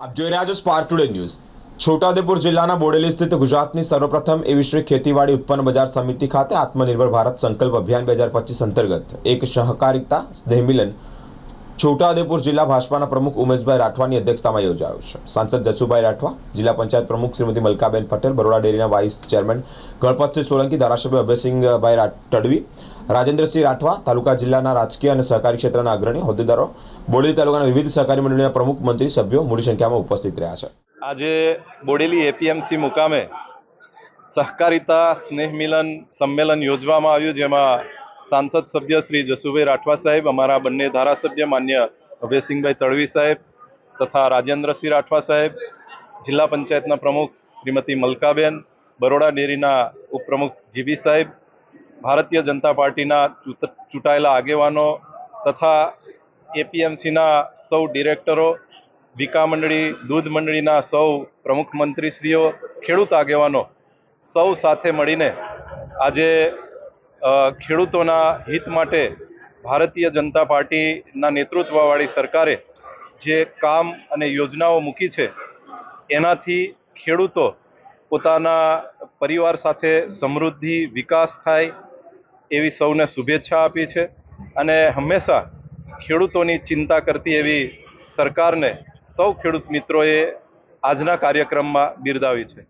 આપ જોઈ રહ્યા છો સ્પાર્ક ટુડે ન્યૂઝ છોટાઉદેપુર જિલ્લાના બોડેલી સ્થિત ગુજરાતની સર્વપ્રથમ એવી શ્રી ખેતીવાડી ઉત્પન્ન બજાર સમિતિ ખાતે આત્મનિર્ભર ભારત સંકલ્પ અભિયાન બે હજાર પચીસ અંતર્ગત એક સહકારિતા સ્નેહમિલન છોટાઉદેપુર જિલ્લા ભાજપાના પ્રમુખ ઉમેશભાઈ રાઠવાની અધ્યક્ષતામાં યોજાયો છે. સાંસદ જસુભાઈ રાઠવા, જિલ્લા પંચાયત પ્રમુખ શ્રીમતી મલકાબેન પટેલ, બરોડા ડેરીના વાઇસ ચેરમેન ગણપતસિંહ સોલંકી, ધારાસભ્ય અભયસિંહભાઈ તડવી રાજેન્દ્રસિંહ રાઠવા, તાલુકા જિલ્લાના રાજકીય અને સહકારી ક્ષેત્રના અગ્રણી, હોદ્દેદારો, બોડેલી તાલુકાના વિવિધ સહકારી મંડળીના પ્રમુખ, મંત્રી, સભ્યો મોટી સંખ્યામાં ઉપસ્થિત રહ્યા છે. આજે બોડેલી એપીએમસી મુકામે સહકારિતા સ્નેહ મિલન સંમેલન યોજવામાં આવ્યું, જેમાં સાંસદ સભ્ય શ્રી જસુભાઈ રાઠવા સાહેબ, અમારા બંને ધારાસભ્ય માન્ય અભયસિંહભાઈ તળવી સાહેબ તથા રાજેન્દ્રસિંહ રાઠવા સાહેબ, જિલ્લા પંચાયતના પ્રમુખ શ્રીમતી મલકાબેન, બરોડા ડેરીના ઉપપ્રમુખ જીબી સાહેબ, ભારતીય જનતા પાર્ટીના ચૂંટ- ચૂંટાયેલા આગેવાનો તથા એપીએમસીના સૌ ડિરેક્ટરો, વિકા મંડળી, દૂધ મંડળીના સૌ પ્રમુખ મંત્રીશ્રીઓ, ખેડૂત આગેવાનો સૌ સાથે મળીને આજે ખેડૂતોના હિત માટે ભારતીય જનતા પાર્ટીના નેતૃત્વવાળી સરકારે જે કામ અને યોજનાઓ મૂકી છે, એનાથી ખેડૂતો પોતાના પરિવાર સાથે સમૃદ્ધિ, વિકાસ થાય એવી સૌને શુભેચ્છા આપી છે અને હંમેશા ખેડૂતોની ચિંતા કરતી એવી સરકારને સૌ ખેડૂત મિત્રોએ આજના કાર્યક્રમમાં બિરદાવી છે.